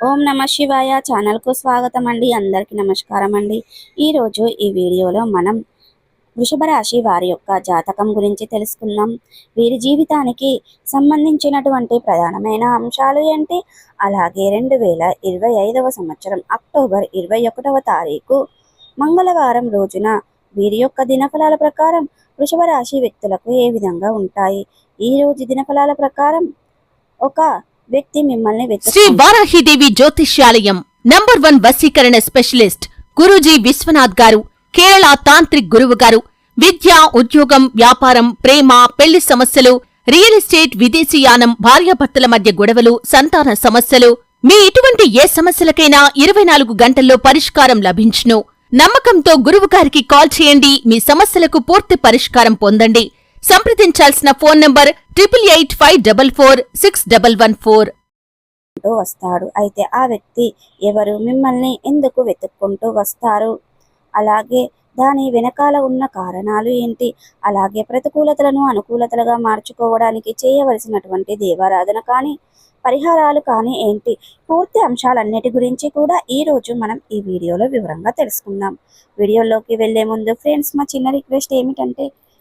ఓం నమ శివాయ ఛానల్కు స్వాగతం అండి అందరికీ నమస్కారం అండి ఈరోజు ఈ వీడియోలో మనం వృషభ రాశి వారి యొక్క జాతకం గురించి తెలుసుకుందాం. వీరి జీవితానికి సంబంధించినటువంటి ప్రధానమైన అంశాలు ఏంటి? అలాగే రెండు వేల ఇరవై ఐదవ సంవత్సరం అక్టోబర్ ఇరవై ఒకటవ తారీఖు మంగళవారం రోజున వీరి యొక్క దినఫలాల ప్రకారం వృషభ రాశి వ్యక్తులకు ఏ విధంగా ఉంటాయి? ఈ రోజు దినఫలాల ప్రకారం ఒక వ్యక్తి మిమ్మల్ని శ్రీ వారాహిదేవి జ్యోతిష్యాలయం నంబర్ వన్ వశీకరణ స్పెషలిస్ట్ గురూజీ విశ్వనాథ్ గారు కేరళ తాంత్రిక్ గురువు గారు విద్య ఉద్యోగం వ్యాపారం ప్రేమ పెళ్ళి సమస్యలు రియల్ ఎస్టేట్ విదేశీయానం భార్యాభర్తల మధ్య గొడవలు సంతాన సమస్యలు మీ ఇటువంటి ఏ సమస్యలకైనా ఇరవై నాలుగు గంటల్లో పరిష్కారం లభించును. నమ్మకంతో గురువుగారికి కాల్ చేయండి మీ సమస్యలకు పూర్తి పరిష్కారం పొందండి. సంప్రదించాల్సిన phone number triple eight five double four six double one four. వస్తాడు. అయితే ఆ వ్యక్తి ఎవరు? మిమ్మల్ని ఎందుకు వెతుక్కుంటూ వస్తారు? అలాగే దాని వెనకాల ఉన్న కారణాలు ఏంటి? అలాగే ప్రతికూలతలను అనుకూలతలుగా మార్చుకోవడానికి చేయవలసినటువంటి దేవారాధన కానీ పరిహారాలు కానీ ఏంటి? పూర్తి అంశాలన్నిటి గురించి కూడా ఈరోజు మనం ఈ వీడియోలో వివరంగా తెలుసుకుందాం. వీడియోలోకి వెళ్ళే ముందు ఫ్రెండ్స్ మా చిన్న రిక్వెస్ట్ ఏమిటంటే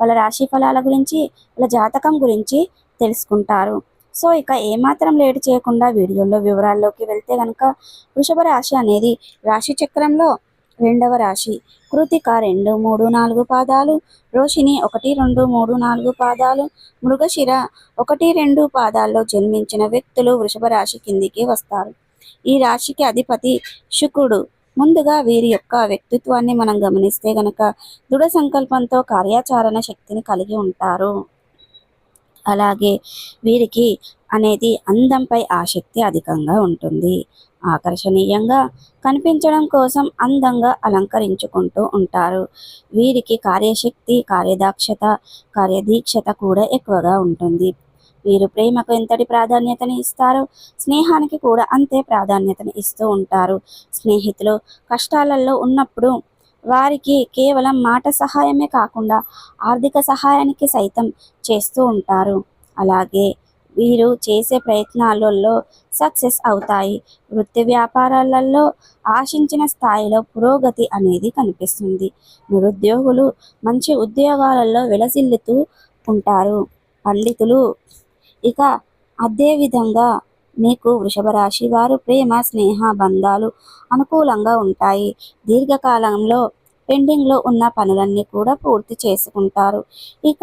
వాళ్ళ రాశి ఫలాల గురించి వాళ్ళ జాతకం గురించి తెలుసుకుంటారు. సో ఇక ఏమాత్రం లేట్ చేయకుండా వీడియోలో వివరాల్లోకి వెళ్తే కనుక వృషభ రాశి అనేది రాశి చక్రంలో రెండవ రాశి. కృతిక రెండు మూడు నాలుగు పాదాలు. రోషిని ఒకటి రెండు మూడు నాలుగు పాదాలు. మృగశిర ఒకటి రెండు పాదాల్లో జన్మించిన వ్యక్తులు వృషభ రాశి కిందికి వస్తారు. ఈ రాశికి అధిపతి శుకుడు. ముందుగా వీరి యొక్క వ్యక్తిత్వాన్ని మనం గమనిస్తే గనక దృఢ సంకల్పంతో కార్యాచరణ శక్తిని కలిగి ఉంటారు. అలాగే వీరికి అనేది అందంపై ఆసక్తి అధికంగా ఉంటుంది. ఆకర్షణీయంగా కనిపించడం కోసం అందంగా అలంకరించుకుంటూ ఉంటారు. వీరికి కార్యశక్తి కార్యదక్షత కార్యదీక్షత కూడా ఎక్కువగా ఉంటుంది. వీరు ప్రేమకు ఎంతటి ప్రాధాన్యతని ఇస్తారో స్నేహానికి కూడా అంతే ప్రాధాన్యతని ఇస్తూ ఉంటారు. స్నేహితులు కష్టాలలో ఉన్నప్పుడు వారికి కేవలం మాట సహాయమే కాకుండా ఆర్థిక సహాయానికి సైతం చేస్తూ ఉంటారు. అలాగే వీరు చేసే ప్రయత్నాలలో సక్సెస్ అవుతాయి. వృత్తి వ్యాపారాలలో ఆశించిన స్థాయిలో పురోగతి అనేది కనిపిస్తుంది. నిరుద్యోగులు మంచి ఉద్యోగాలలో విలసిల్లుతూ ఉంటారు. పండితులు ఇక అదేవిధంగా మీకు వృషభ రాశి వారు ప్రేమ స్నేహ బంధాలు అనుకూలంగా ఉంటాయి. దీర్ఘకాలంలో పెండింగ్లో ఉన్న పనులన్నీ కూడా పూర్తి చేసుకుంటారు. ఇక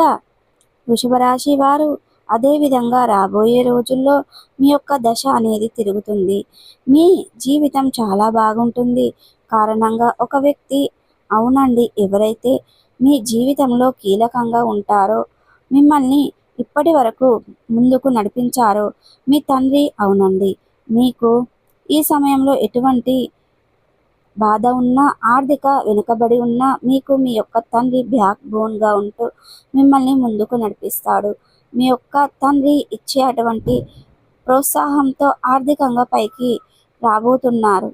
వృషభ రాశి వారు అదేవిధంగా రాబోయే రోజుల్లో మీ యొక్క దశ అనేది తిరుగుతుంది. మీ జీవితం చాలా బాగుంటుంది. కారణంగా ఒక వ్యక్తి అవునండి ఎవరైతే మీ జీవితంలో కీలకంగా ఉంటారో మిమ్మల్ని ఇప్పటి వరకు ముందుకు నడిపించారో మీ తండ్రి అవునండి. మీకు ఈ సమయంలో ఎటువంటి బాధ ఉన్నా ఆర్థిక వెనుకబడి ఉన్నా మీకు మీ యొక్క తండ్రి బ్యాక్ బోన్గా ఉంటూ మిమ్మల్ని ముందుకు నడిపిస్తాడు. మీ యొక్క తండ్రి ఇచ్చే అటువంటి ప్రోత్సాహంతో ఆర్థికంగా పైకి రాబోతున్నారు.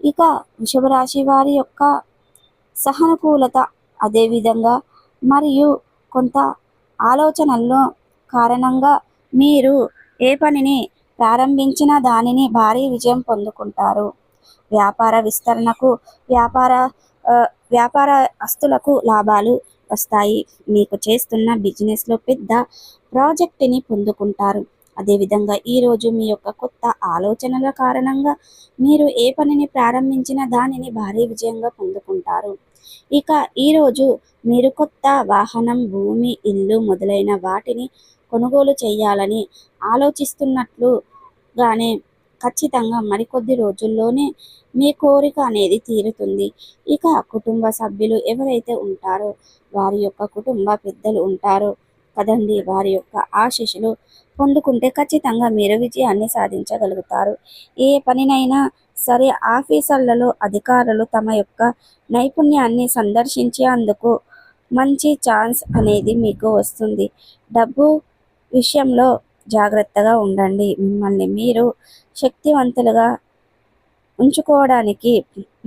ఇక వృషభరాశి వారి యొక్క సహనుకూలత అదేవిధంగా మరియు కొంత ఆలోచనల్లో కారణంగా మీరు ఏ పనిని ప్రారంభించిన దానిని భారీ విజయం పొందుకుంటారు. వ్యాపార విస్తరణకు వ్యాపార వ్యాపార అస్తులకు లాభాలు వస్తాయి. మీకు చేస్తున్న బిజినెస్లో పెద్ద ప్రాజెక్ట్ని పొందుకుంటారు. అదేవిధంగా ఈరోజు మీ యొక్క కొత్త ఆలోచనల కారణంగా మీరు ఏ పనిని ప్రారంభించిన దానిని భారీ విజయంగా పొందుకుంటారు. ఇక ఈరోజు మీరు కొత్త వాహనం భూమి ఇల్లు మొదలైన వాటిని కొనుగోలు చేయాలని ఆలోచిస్తున్నట్లుగానే ఖచ్చితంగా మరికొద్ది రోజుల్లోనే మీ కోరిక అనేది తీరుతుంది. ఇక కుటుంబ సభ్యులు ఎవరైతే ఉంటారో వారి యొక్క కుటుంబ పెద్దలు ఉంటారో కదండి వారి యొక్క ఆశీస్సులు పొందుకుంటే ఖచ్చితంగా మీరు విజయాన్ని సాధించగలుగుతారు. ఏ పనినైనా సరే ఆఫీసర్లలో అధికారులు తమ యొక్క నైపుణ్యాన్ని సందర్శించేందుకు మంచి ఛాన్స్ అనేది మీకు వస్తుంది. డబ్బు విషయంలో జాగ్రత్తగా ఉండండి. మిమ్మల్ని మీరు శక్తివంతులుగా ఉంచుకోవడానికి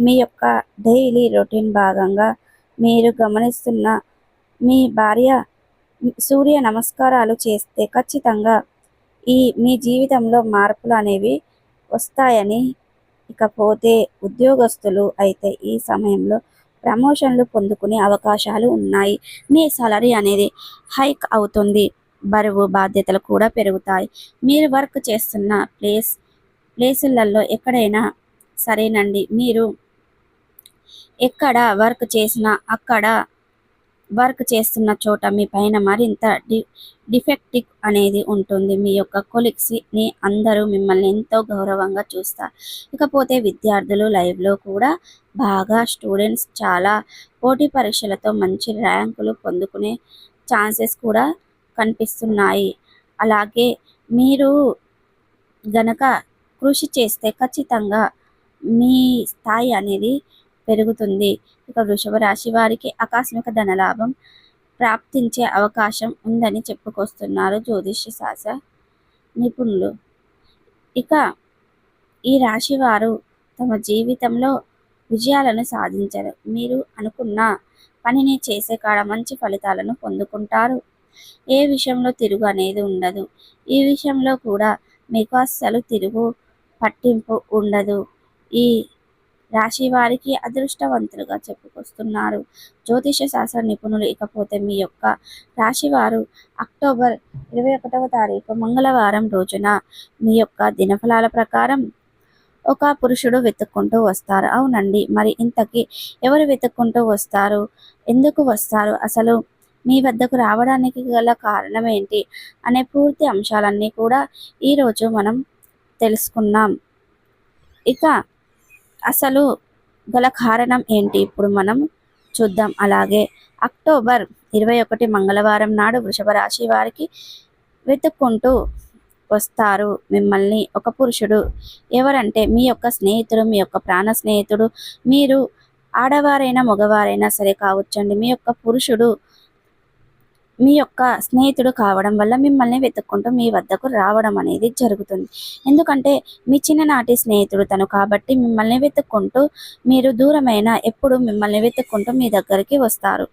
మీ యొక్క డైలీ రొటీన్ భాగంగా మీరు గమనిస్తున్న మీ భార్య సూర్య నమస్కారాలు చేస్తే ఖచ్చితంగా ఈ మీ జీవితంలో మార్పులు అనేవి వస్తాయని ఇకపోతే ఉద్యోగస్తులు అయితే ఈ సమయంలో ప్రమోషన్లు పొందుకునే అవకాశాలు ఉన్నాయి. మీ సాలరీ అనేది హైక్ అవుతుంది. బరువు బాధ్యతలు కూడా పెరుగుతాయి. మీరు వర్క్ చేస్తున్న ప్లేస్ ప్లేసులలో ఎక్కడైనా సరేనండి. మీరు ఎక్కడ వర్క్ చేసినా అక్కడ వర్క్ చేస్తున్న చోట మీ పైన మరింత డి డిఫెక్టివ్ అనేది ఉంటుంది. మీ యొక్క కొలిక్స్ని అందరూ మిమ్మల్ని ఎంతో గౌరవంగా చూస్తారు. ఇకపోతే విద్యార్థులు లైవ్లో కూడా బాగా స్టూడెంట్స్ చాలా పోటీ పరీక్షలతో మంచి ర్యాంకులు పొందుకునే ఛాన్సెస్ కూడా కనిపిస్తున్నాయి. అలాగే మీరు గనక కృషి చేస్తే ఖచ్చితంగా మీ స్థాయి అనేది పెరుగుతుంది. ఇక వృషభ రాశి వారికి ఆకస్మిక ధనలాభం ప్రాప్తించే అవకాశం ఉందని చెప్పుకొస్తున్నారు జ్యోతిష్య శాస్త్ర నిపుణులు. ఇక ఈ రాశి వారు తమ జీవితంలో విజయాలను సాధించరు. మీరు అనుకున్న పనిని చేసే కాడ మంచి ఫలితాలను పొందుకుంటారు. ఏ విషయంలో తిరుగు అనేది ఉండదు. ఈ విషయంలో కూడా మీకు అస్సలు తిరుగు పట్టింపు ఉండదు. ఈ రాశి వారికి అదృష్టవంతులుగా చెప్పుకొస్తున్నారు. జ్యోతిష శాస్త్ర నిపుణులు ఇకపోతే మీ యొక్క రాశి వారు అక్టోబర్ ఇరవై ఒకటవ తారీఖు మంగళవారం రోజున మీ యొక్క దినఫలాల ప్రకారం ఒక పురుషుడు వెతుక్కుంటూ వస్తారు. అవునండి. మరి ఇంతకీ ఎవరు వెతుక్కుంటూ వస్తారు? ఎందుకు వస్తారు? అసలు మీ వద్దకు రావడానికి గల కారణం ఏంటి అనే పూర్తి అంశాలన్నీ కూడా ఈరోజు మనం తెలుసుకున్నాం. ఇక అసలు గల కారణం ఏంటి? ఇప్పుడు మనం చూద్దాం. అలాగే అక్టోబర్ ఇరవై ఒకటి మంగళవారం నాడు వృషభ రాశి వారికి వెతుక్కుంటూ వస్తారు. మిమ్మల్ని ఒక పురుషుడు ఎవరంటే మీ యొక్క స్నేహితుడు మీ యొక్క ప్రాణ స్నేహితుడు మీరు ఆడవారైనా మగవారైనా సరే కావచ్చండి. మీ యొక్క పురుషుడు మీ యొక్క స్నేహితుడు కావడం వల్ల మిమ్మల్ని వెతుక్కుంటూ మీ వద్దకు రావడం అనేది జరుగుతుంది. ఎందుకంటే మీ చిన్ననాటి స్నేహితుడు తను కాబట్టి మిమ్మల్ని వెతుక్కుంటూ మీరు దూరమైన ఎప్పుడు మిమ్మల్ని వెతుక్కుంటూ మీ దగ్గరికి వస్తారు.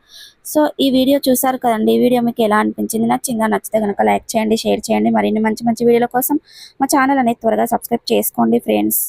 సో ఈ వీడియో చూసారు కదండి. ఈ వీడియో మీకు ఎలా అనిపించింది? నచ్చిందా? నచ్చితే కనుక లైక్ చేయండి షేర్ చేయండి. మరిన్ని మంచి మంచి వీడియోల కోసం మా ఛానల్ అనేది త్వరగా సబ్స్క్రైబ్ చేసుకోండి ఫ్రెండ్స్.